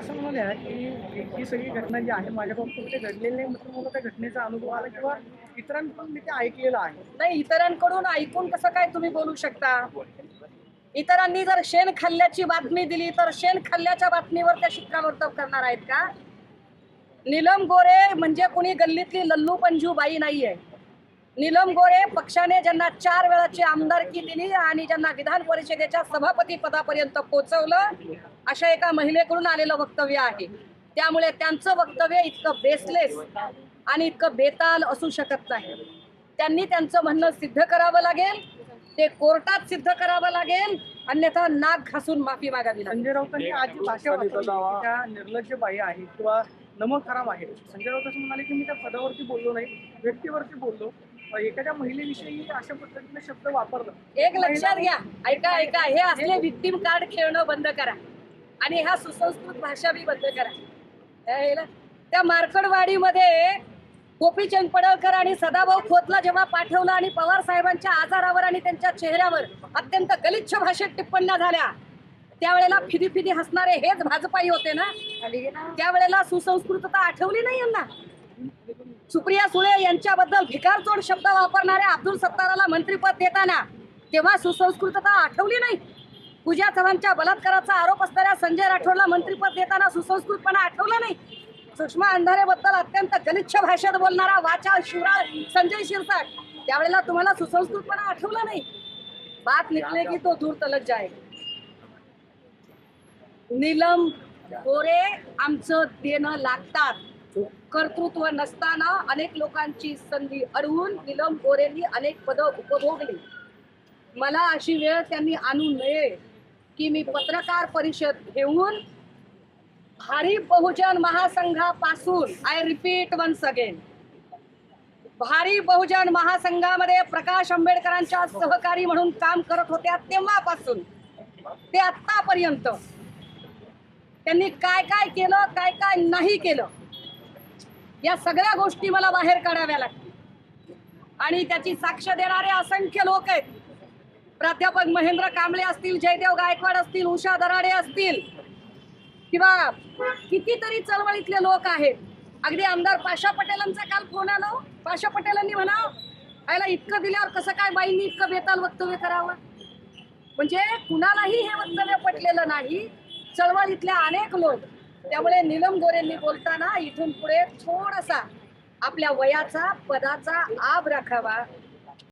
असं म्हणाले की ही सगळी घटना जी आहे माझ्या बाबतीत ते घडलेली नाही म्हणजे मला त्या घटनेचा अनुभव आला किंवा इतरांकडून मी ते ऐकलेलं आहे. नाही इतरांकडून ऐकून कसं काय तुम्ही बोलू शकता? इतरांनी जर शेण खाल्ल्याची बातमी दिली तर शेण खाल्ल्याच्या बातमीवर त्या शिक्कामोर्तब करणार आहेत का? नीलम गोरे म्हणजे कुणी गल्लीतली लल्लू पंजू बाई नाहीये. नीलम गोरे पक्षाने ज्यांना चार वेळाची आमदारकी दिली आणि ज्यांना विधान परिषदेच्या सभापती पदापर्यंत पोहोचवलं अशा एका महिलेकडून आलेलं वक्तव्य आहे. त्यामुळे त्यांचं वक्तव्य इतकं बेसलेस आणि इतकं बेताल असू शकत नाही. त्यांनी त्यांचं म्हणणं सिद्ध करावं लागेल ते कोर्टात सिद्ध करावं लागेल अन्यथा नाक घासून माफी मागावी संजय राऊतांनी आज जी भाषा वापरली की त्या निर्लज्ज बाई आहेत किंवा नमक खराब आहे. संजय राऊत असं म्हणाले की मी त्या पदावरती बोललो नाही व्यक्तीवरती बोललो. एखाद्या महिलेविषयी अशा पद्धतीने शब्द वापरलं एक लक्षात घ्या. ऐका ऐका. हे असले विक्टीम कार्ड खेळणं बंद करा. आणि ह्या सुसंस्कृत भाषा बी बंद करा? त्या मार्कडवाडीमध्ये गोपीचंद पडळकर आणि सदाभाऊ खोतला जेव्हा पाठवलं आणि पवार साहेबांच्या आजारावर आणि त्यांच्या चेहऱ्यावर अत्यंत गलिच्छ भाषेत टिप्पण्या झाल्या त्यावेळेला फिदी फिदी हसणारे हेच भाजपाई होते ना? त्यावेळेला सुसंस्कृतता आठवली नाही यांना? सुप्रिया सुळे यांच्याबद्दल भिकारचोड शब्द वापरणाऱ्या अब्दुल सत्ताराला मंत्रीपद देताना तेव्हा सुसंस्कृतता आठवली नाही. पूजा चव्हाणच्या बलात्काराचा आरोप असणाऱ्या संजय राठोडला मंत्रीपद देताना सुसंस्कृतपणा आठवला नाही. सुषमा अंधारेबद्दल अत्यंत गलिच्छ भाषेत बोलणारा वाचा शिवराळ संजय शिरसाट त्यावेळेला तुम्हाला सुसंस्कृतपणा आठवला नाही. बात निकले की तो दूर तलक जाय नीलम गोरे आमचं देणं लागतात. कर्तृत्व नसताना अनेक लोकांची संधी अडवून निलम गोरेंनी अनेक पदं उपभोगली. मला अशी वेळ त्यांनी आणू नये की मी पत्रकार परिषद घेऊन भारी Bahujan महासंघापासून I repeat once again Bharip Bahujan महासंघामध्ये प्रकाश आंबेडकरांच्या सहकारी म्हणून काम करत होत्या तेव्हापासून ते आत्तापर्यंत. त्यांनी काय काय केलं काय काय नाही केलं? या सगळ्या गोष्टी मला बाहेर काढाव्या लागतील. आणि त्याची साक्ष देणारे असंख्य लोक आहेत. प्राध्यापक महेंद्र कांबळे असतील जयदेव गायकवाड असतील उषा दराडे असतील किंवा कितीतरी चळवळीतले लोक आहेत. अगदी आमदार पाशा पटेलांचा काल फोन आलो हो. पाशा पटेलांनी म्हणा आयला इतकं दिल्यावर कसं काय बाईंनी इतकं बेताल वक्तव्य करावं? म्हणजे कुणालाही हे वक्तव्य पटलेलं नाही. चळवळीतले अनेक लोक त्यामुळे नीलम गोरेंनी बोलताना इथून पुढे थोडासा आपल्या वयाचा पदाचा आब राखावा.